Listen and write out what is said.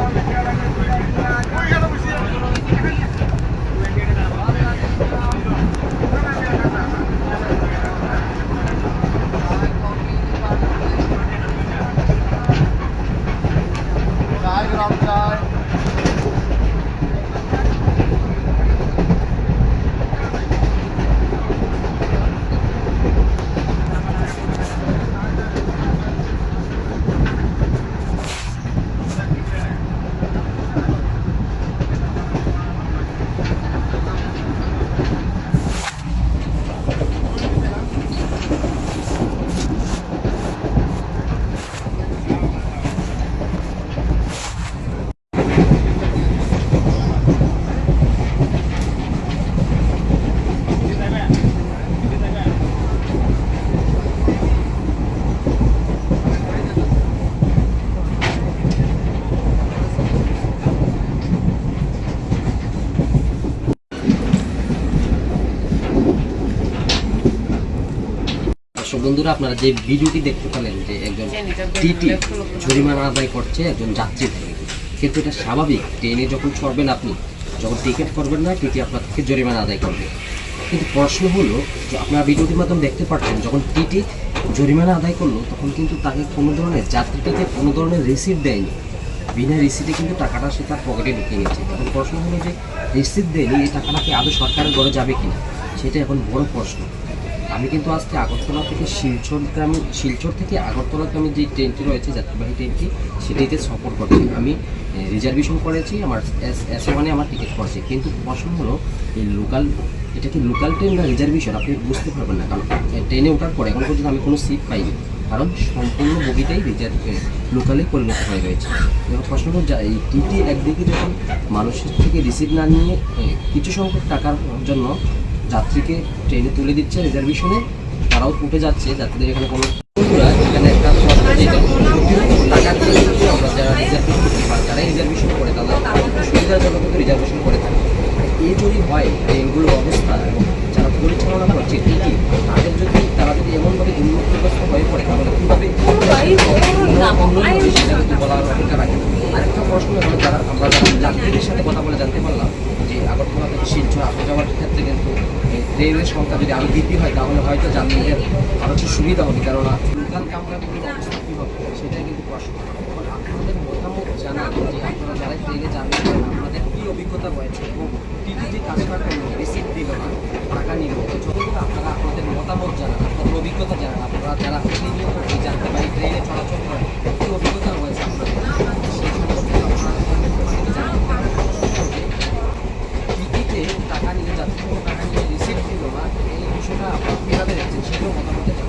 Thank you. বন্ধুরা আপনারা যে ভিডিওটি দেখতে পেলেন যে একজন টিটি জরিমানা আদায় করছে একজন যাত্রী থেকে। কিন্তু এটা স্বাভাবিক ট্রেনে যখন চড়বেন আপনি যখন টিকিট করবেন না টিটি আপনার থেকে জরিমানা আদায় করবে। কিন্তু প্রশ্ন হলো যে আপনারা ভিডিওটির মাধ্যমে দেখতে পাচ্ছেন যখন টিটি জরিমানা আদায় করল তখন কিন্তু তাকে কোনো ধরনের যাত্রীটিকে কোনো ধরনের রিসিপ্ট দেয়নি। বিনা রিসিটে কিন্তু টাকাটা সে তার পকেটে ঢুকিয়ে নিচ্ছে এখন প্রশ্ন হলো যে রিসিপ্ট দেয়নি এই টাকাটা কি আদৌ সরকারের ঘরে যাবে কিনা? সেটা এখন বড় প্রশ্ন। আমি কিন্তু আজকে আগরতলা থেকে শিলচরতে আমি শিলচর থেকে আগরতলাতে আমি যে ট্রেনটি রয়েছে, যাত্রীবাহী ট্রেনটি সেটিতে সফর করছি। আমি রিজার্ভেশন করেছি, আমার এস ওয়ানে আমার টিকিট করেছি। কিন্তু প্রশ্ন হলো, এই লোকাল এটা কি লোকাল ট্রেন না রিজার্ভেশন আপনি বুঝতে পারবেন না, কারণ ট্রেনে ওঠার পরে এখন পর্যন্ত আমি কোনো সিট পাইনি। কারণ সম্পূর্ণ বগিটাই রিজার্ভ লোকালে পরিণত হয়ে রয়েছে। এবার প্রশ্ন হলো এই টিটি একদিকে যখন মানুষের থেকে রিসিভ না নিয়ে কিছু সংখ্যক টাকার জন্য যাত্রীকে ট্রেনে তুলে দিচ্ছে রিজার্ভেশনে। তারাও উঠে যাচ্ছে, যাত্রীদের এখানে কোনো একটা যারা রিজার্ভেশন যারা রিজার্ভেশন করে কিন্তু রিজার্ভেশন করে থাকে। এই যদি হয় অবস্থা যারা পরিচালনা করছে যদি, তারা হয়ে পড়ে কীভাবে আরেকটা প্রশ্ন হলো, যারা আমরা যাত্রীদের সাথে কথা বলে জানতে পারলাম আগরতলা থেকে শিলচর আসা যাওয়ার ক্ষেত্রে কিন্তু ট্রেনের সংখ্যা যদি আরও বৃদ্ধি হয়, তাহলে হয়তো যাত্রীদের আরও একটু সুবিধা হবে। কেননা লোকাল কামরাগুলির অবস্থা কী হবে, সেটাই কিন্তু প্রশ্ন। আপনাদের মতামত জানা যে আপনারা যারা ট্রেনে যাবেন আপনাদের কী অভিজ্ঞতা রয়েছে এবং টিটি যে কাজটা করল রিসিপ্ট দিল টাকা নিল যতটুকু আপনারা আপনাদের মতামত জানান, আপনাদের অভিজ্ঞতা জানান, আপনারা যারা প্রতিনিয়ত এই জানতে পারি ট্রেনে চলাচল করেন কী অভিজ্ঞতা রয়েছে আপনাদের সেই সম্পর্কে আপনারা আমাদেরকে জানাতে পারেন। টিকিটে টাকা নিয়ে যাত্রী থেকে টাকা নিয়ে রিসিপ্ট দিল না এই বিষয়টা আপনারা কীভাবে দেখছেন সেটাও মতামত জানান